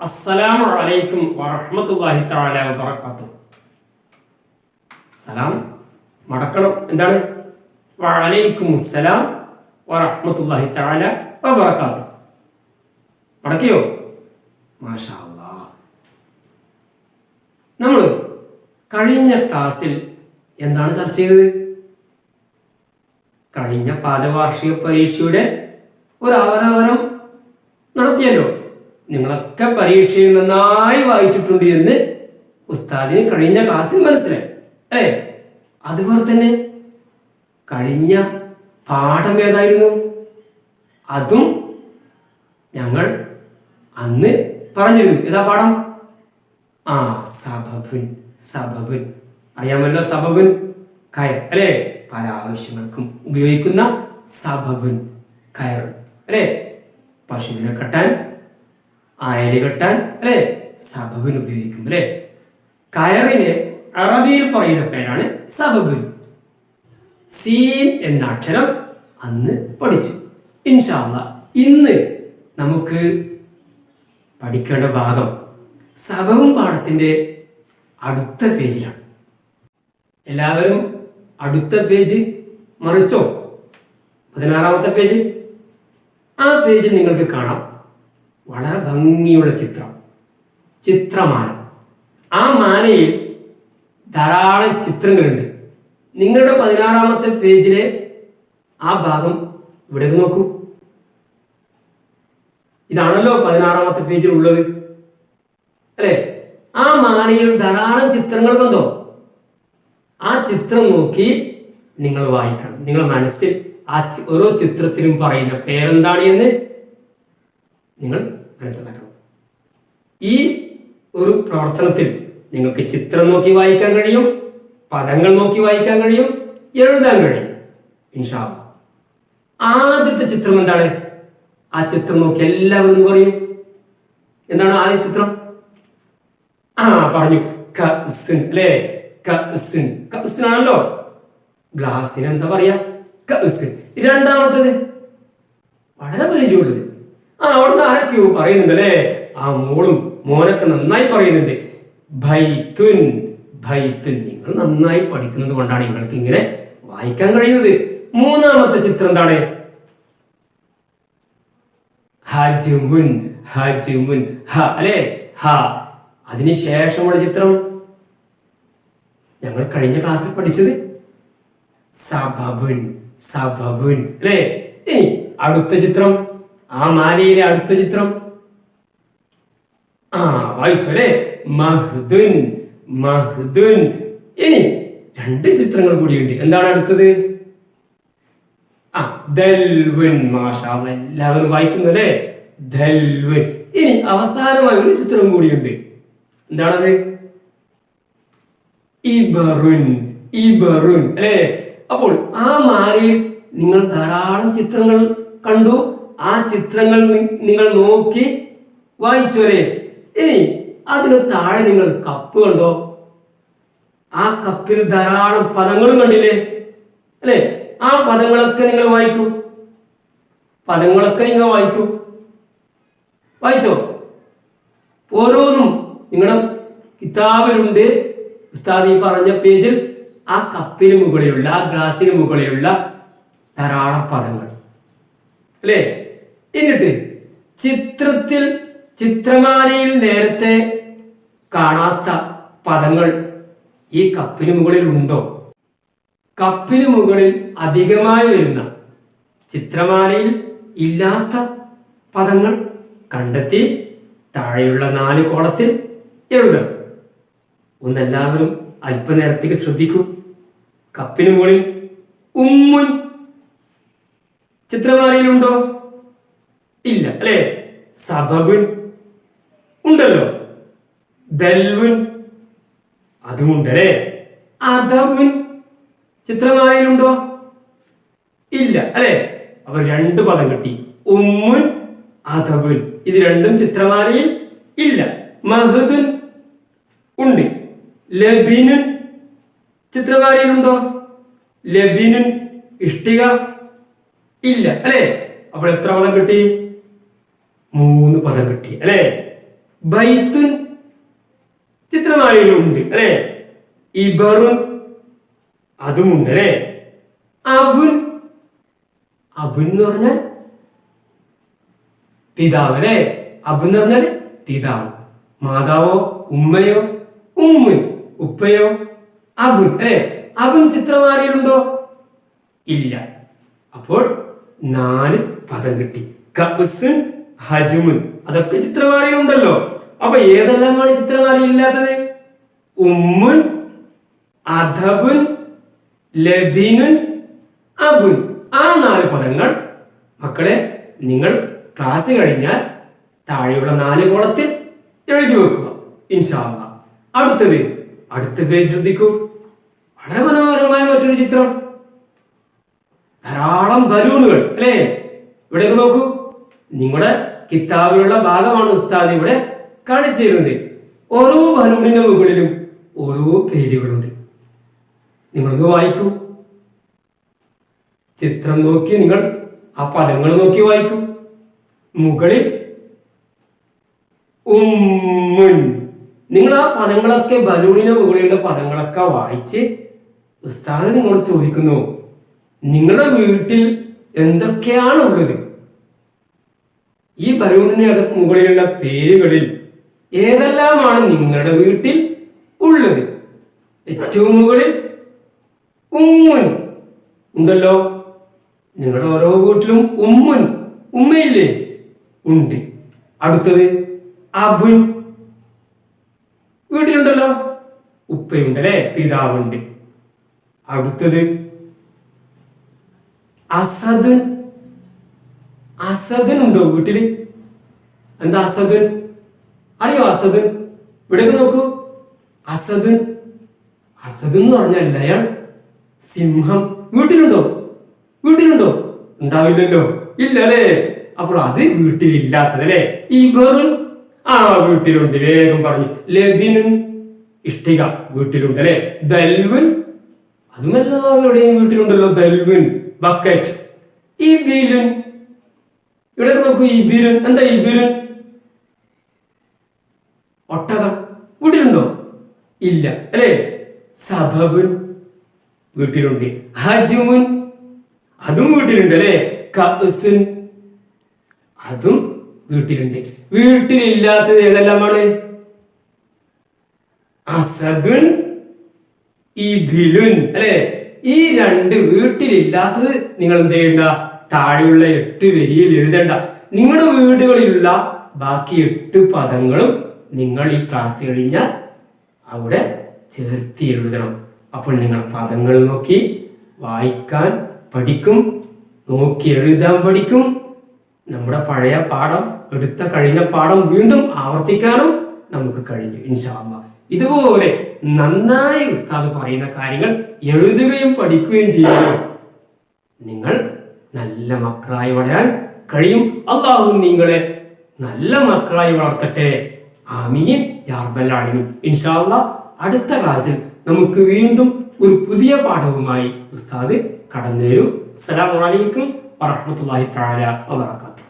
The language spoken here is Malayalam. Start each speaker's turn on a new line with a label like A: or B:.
A: അസ്സലാമു അലൈക്കും വറഹ്മത്തുള്ളാഹി തആല വബറകാത്തു. സലാം. മടക്കണം. എന്താണ്? വഅലൈക്കും അസ്സലാം വറഹ്മത്തുള്ളാഹി തആല വബറകാത്തു. മടക്കിയോ? മാഷാ അല്ലാഹ് നമ്മൾ കഴിഞ്ഞ ക്ലാസ്സിൽ എന്താണ് ചർച്ച ചെയ്തത്? കഴിഞ്ഞ പാദവാർഷിക പരീക്ഷയുടെ ഒരു അവലോകനം നടത്തിയല്ലോ. നിങ്ങളൊക്കെ പരീക്ഷയിൽ നന്നായി വായിച്ചിട്ടുണ്ട് എന്ന് ഉസ്താദിന് കഴിഞ്ഞ ക്ലാസ്സിൽ മനസ്സിലായി. അല്ലേ അതുപോലെ തന്നെ കഴിഞ്ഞ പാഠം ഏതായിരുന്നു? അതും ഞങ്ങൾ അന്ന് പറഞ്ഞിരുന്നു. ഏതാ പാഠം? ആ സബബുൻ സബബുൻ. അറിയാമല്ലോ സബബുൻ? കയർ അല്ലേ? പല ആവശ്യങ്ങൾക്കും ഉപയോഗിക്കുന്ന സബബുൻ കയർ അല്ലേ? പശുവിനെ കെട്ടാൻ അയൽ കെട്ടാൻ അല്ലെ? സബബിന് ഉപയോഗിക്കും അല്ലെ? കയറിന് അറബിയിൽ പറയുന്ന പേരാണ് സബബുൻ സീൻ എന്ന അക്ഷരം അന്ന് പഠിച്ചു. ഇൻഷാല്ല ഇന്ന് നമുക്ക് പഠിക്കേണ്ട ഭാഗം സബവും പാഠത്തിന്റെ അടുത്ത പേജിലാണ്. എല്ലാവരും അടുത്ത പേജ് മറിച്ചോ? പതിനാറാമത്തെ പേജ്? ആ പേജ് നിങ്ങൾക്ക് കാണാം. വളരെ ഭംഗിയുള്ള ചിത്രം. ചിത്രമാല. ആ മാലയിൽ ധാരാളം ചിത്രങ്ങളുണ്ട്. നിങ്ങളുടെ പതിനാറാമത്തെ പേജിലെ ആ ഭാഗം ഇവിടെ നോക്കൂ. ഇതാണല്ലോ പതിനാറാമത്തെ പേജിൽ ഉള്ളത് അല്ലെ? ആ മാലയിൽ ധാരാളം ചിത്രങ്ങൾ കണ്ടോ? ആ ചിത്രം നോക്കി നിങ്ങൾ വായിക്കണം. നിങ്ങൾ മനസ്സിൽ ആ ഓരോ ചിത്രത്തിലും പറയുന്ന പേരെന്താണ് എന്ന് നിങ്ങൾ മനസ്സിലാക്കണം. ഈ ഒരു പ്രവർത്തനത്തിൽ നിങ്ങൾക്ക് ചിത്രം നോക്കി വായിക്കാൻ കഴിയും പദങ്ങൾ നോക്കി വായിക്കാൻ കഴിയും എഴുതാൻ കഴിയും ഇൻഷാ. ആദ്യത്തെ ചിത്രം എന്താണ്? ആ ചിത്രം നോക്കി എല്ലാവരും ഒന്ന് പറയും. എന്താണ് ആദ്യ ചിത്രം? ആ പറഞ്ഞു. അല്ലേ? കസ്ൻ. ഗ്ലാസിന് എന്താ പറയാ? രണ്ടാമത്തത്? വളരെ പരിചയമുള്ളത് അവിടുന്ന് ആരൊക്കെയോ പറയുന്നുണ്ട് അല്ലേ ആ മോളും മോനൊക്കെ നന്നായി പറയുന്നുണ്ട്. ഭൈത്തുൻ ഭൈത്തുൻ നിങ്ങൾ നന്നായി പഠിക്കുന്നത് കൊണ്ടാണ് നിങ്ങൾക്ക് ഇങ്ങനെ വായിക്കാൻ കഴിയുന്നത്. മൂന്നാമത്തെ ചിത്രം എന്താണ്? ഹജുമുൻ ഹജുമുൻ. ഹ അല്ലേ? ഹ. അതിനുശേഷമുള്ള ചിത്രം? ഞങ്ങൾ കഴിഞ്ഞ ക്ലാസ്സിൽ പഠിച്ചത്? സബബുൻ സബബുൻ. അല്ലേ? ഇനി അടുത്ത ചിത്രം? ആ മാലയിലെ അടുത്ത ചിത്രം. ആ മഹ്ദുൻ മഹ്ദുൻ. ഇനി രണ്ട് ചിത്രങ്ങൾ കൂടിയുണ്ട്. എന്താണ് അടുത്തത്? മാഷാ എല്ലാവരും വായിക്കുന്നു അല്ലേ ഇനി അവസാനമായി ഒരു ചിത്രം കൂടിയുണ്ട്. എന്താണത്? ഇബറുൻ ഇബറുൻ. അല്ലേ? അപ്പോൾ ആ മാലയിൽ നിങ്ങൾ ധാരാളം ചിത്രങ്ങൾ കണ്ടു. ആ ചിത്രങ്ങൾ നിങ്ങൾ നോക്കി വായിച്ചു അല്ലേ ഇനി അതിന് താഴെ നിങ്ങൾ കപ്പ് കണ്ടോ? ആ കപ്പിൽ ധാരാളം പദങ്ങളും കണ്ടില്ലേ? അല്ലേ? ആ പദങ്ങളൊക്കെ നിങ്ങൾ വായിക്കൂ. പദങ്ങളൊക്കെ നിങ്ങൾ വായിക്കൂ. വായിച്ചോ? ഓരോന്നും നിങ്ങളുടെ കിതാബിലുണ്ട്. ഉസ്താദ് ഈ പറഞ്ഞ പേജിൽ ആ കപ്പിന് മുകളിലുള്ള ആ ഗ്ലാസിന് മുകളിലുള്ള ധാരാളം പദങ്ങൾ. അല്ലേ? എന്നിട്ട് ചിത്രത്തിൽ ചിത്രമാലയിൽ നേരത്തെ കാണാത്ത പദങ്ങൾ ഈ കപ്പിന് മുകളിൽ ഉണ്ടോ കപ്പിന് മുകളിൽ അധികമായി വരുന്ന ചിത്രമാലയിൽ ഇല്ലാത്ത പദങ്ങൾ കണ്ടെത്തി താഴെയുള്ള നാല് കോളത്തിൽ എഴുതണം ഒന്നെല്ലാവരും അല്പനേരത്തേക്ക് ശ്രദ്ധിക്കൂ. കപ്പിന് മുകളിൽ ഉമ്മുൻ ചിത്രമാലയിലുണ്ടോ? ഇല്ല അല്ലേ? സബബുൻ ഉണ്ടല്ലോ. ദൽവുൻ അതുമുണ്ട് അല്ലേ? അധവുൻ ചിത്രമാലയിലുണ്ടോ? ഇല്ല അല്ലെ? അവർ രണ്ട് പദം കിട്ടി. ഉമ്മുൻ അധവുൻ ഇത് രണ്ടും ചിത്രമാലയിൽ ഇല്ല. മഹദുൻ ഉണ്ട്. ലബീനുൻ ചിത്രമാലയിലുണ്ടോ? ലബീനുൻ ഇഷ്ടിക ഇല്ല അല്ലെ? അപ്പോൾ എത്ര പദം കിട്ടി? മൂന്ന് പദം കിട്ടി അല്ലെ? ബൈത്തുൻ ചിത്രമാലയിലുണ്ട് അല്ലെ? ഇബറുൻ അതുമുണ്ട് അല്ലെ? അബുൻ അബുൻ എന്ന് പറഞ്ഞാൽ പിതാവ് അല്ലെ? അബുൻ എന്ന് പറഞ്ഞാൽ പിതാവ്. മാതാവോ ഉമ്മയോ ഉമ്മുൻ ഉപ്പയോ അബുൻ അല്ലെ? അബുൻ ചിത്രമാലയിലുണ്ടോ? ഇല്ല. അപ്പോൾ നാല് പദം കിട്ടി. കബ്സുൻ ഹജുമുൻ. അതൊക്കെ ചിത്രമാലയിലുണ്ടല്ലോ അപ്പൊ ഏതെല്ലാമാണ് ചിത്രമാലയിൽ ഇല്ലാത്തത് ഉമ്മുൻ അധബുൻ ലബിനുൻ അബുൻ. ആ നാല് പദങ്ങൾ മക്കളെ നിങ്ങൾ ക്ലാസ് കഴിഞ്ഞാൽ താഴെയുള്ള നാല് കോളത്തിൽ എഴുതി വെക്കുക. ഇൻഷാല്ല അടുത്തത് അടുത്ത പേജ് ശ്രദ്ധിക്കൂ. വളരെ മനോഹരമായ മറ്റൊരു ചിത്രം. ധാരാളം ബലൂണുകൾ അല്ലേ? ഇവിടേക്ക് നോക്കൂ. നിങ്ങളുടെ കിതാബിലുള്ള ഭാഗമാണ് ഉസ്താദ് ഇവിടെ കാണിച്ചു തരുന്നത് ഓരോ ബലൂണിന്റെ മുകളിലും ഓരോ പേരുകളുണ്ട്. നിങ്ങളൊന്ന് വായിക്കൂ. ചിത്രം നോക്കി നിങ്ങൾ ആ പദങ്ങൾ നോക്കി വായിക്കൂ. മുകളിൽ ഉമ്മുൻ. നിങ്ങൾ ആ പദങ്ങളൊക്കെ ബലൂണിന് മുകളിലുള്ള പദങ്ങളൊക്കെ വായിച്ച് ഉസ്താദ് നിങ്ങളോട് ചോദിക്കുന്നു നിങ്ങളുടെ വീട്ടിൽ എന്തൊക്കെയാണ് ഉള്ളത് ഈ ബലൂണിന് മുകളിലുള്ള പേരുകളിൽ ഏതെല്ലാമാണ് നിങ്ങളുടെ വീട്ടിൽ ഉള്ളത്? ഏറ്റവും മുകളിൽ ഉമ്മുൻ. ഉണ്ടല്ലോ? നിങ്ങളുടെ ഓരോ വീട്ടിലും ഉമ്മുൻ ഉമ്മയില്ലേ? ഉണ്ട്. അടുത്തത് അബുൻ. വീട്ടിലുണ്ടല്ലോ? ഉപ്പയുണ്ടല്ലേ? പിതാവുണ്ട്. അടുത്തത് അസദുൻ. അസദുൻ ഉണ്ടോ വീട്ടിൽ? എന്താ അസദൻ അറിയോ അസദൻ ഇവിടേക്ക് നോക്കൂ. അസദൻ അസദൻ എന്ന് അയാൾ സിംഹം. വീട്ടിലുണ്ടോ? വീട്ടിലുണ്ടോ? ഉണ്ടാവില്ലല്ലോ. ഇല്ല അല്ലേ അപ്പോൾ അത് വീട്ടിലില്ലാത്തത് ഈ വെറും ആ വീട്ടിലുണ്ട് വേഗം പറഞ്ഞു. ലബിനും ഇഷ്ടിക വീട്ടിലുണ്ട് അല്ലെ? ദൽവിൻ അതും എല്ലാവരുടെയും വീട്ടിലുണ്ടല്ലോ ദൽവിൻ ബക്കറ്റ്. ഈ ഇബിലുൻ ഇവിടെ നോക്കൂ ഇബിലുൻ എന്താ ഈ ഇബിലുൻ ഒട്ടകം. വീട്ടിലുണ്ടോ? ഇല്ല. അല്ലേ? സബബുൻ വീട്ടിലുണ്ട്. ഹജുമുൻ അതും വീട്ടിലുണ്ട് അല്ലേ? കസുൻ അതും വീട്ടിലുണ്ട്. വീട്ടിലില്ലാത്തത് ഏതെല്ലാമാണ്? അസദുൻ ഈ ഇബിലുൻ അല്ലേ? ഈ രണ്ട് വീട്ടിലില്ലാത്തത് നിങ്ങൾ എന്ത് ചെയ്യണ്ട? താഴെയുള്ള എട്ട് വരിയിൽ എഴുതണ്ട. നിങ്ങളുടെ വീടുകളിലുള്ള ബാക്കി എട്ട് പദങ്ങളും നിങ്ങൾ ഈ ക്ലാസ് കഴിഞ്ഞാൽ അവിടെ ചേർത്തി എഴുതണം. അപ്പോൾ നിങ്ങൾ പദങ്ങൾ നോക്കി വായിക്കാൻ പഠിക്കും നോക്കി എഴുതാൻ പഠിക്കും. നമ്മുടെ പഴയ പാഠം എടുത്ത കഴിഞ്ഞ പാഠം വീണ്ടും ആവർത്തിക്കാനും നമുക്ക് കഴിഞ്ഞു ഇൻഷാല്ല ഇതുപോലെ നന്നായി ഉസ്താദ് പറയുന്ന കാര്യങ്ങൾ എഴുതുകയും പഠിക്കുകയും ചെയ്യുമ്പോൾ നിങ്ങൾ നല്ല മക്കളായി വളരാൻ കഴിയും. അള്ളാഹു നിങ്ങളെ നല്ല മക്കളായി വളർത്തട്ടെ. ആമീൻ. യാർബല്ലാളിമീൻ ഇൻഷാല്ല അടുത്ത ക്ലാസ്സിൽ നമുക്ക് വീണ്ടും ഒരു പുതിയ പാഠവുമായി ഉസ്താദ് കടന്നു വരും. അസ്സലാമലൈക്കും വറഹമത്തല്ലാഹി തആല വബറകാതുഹു.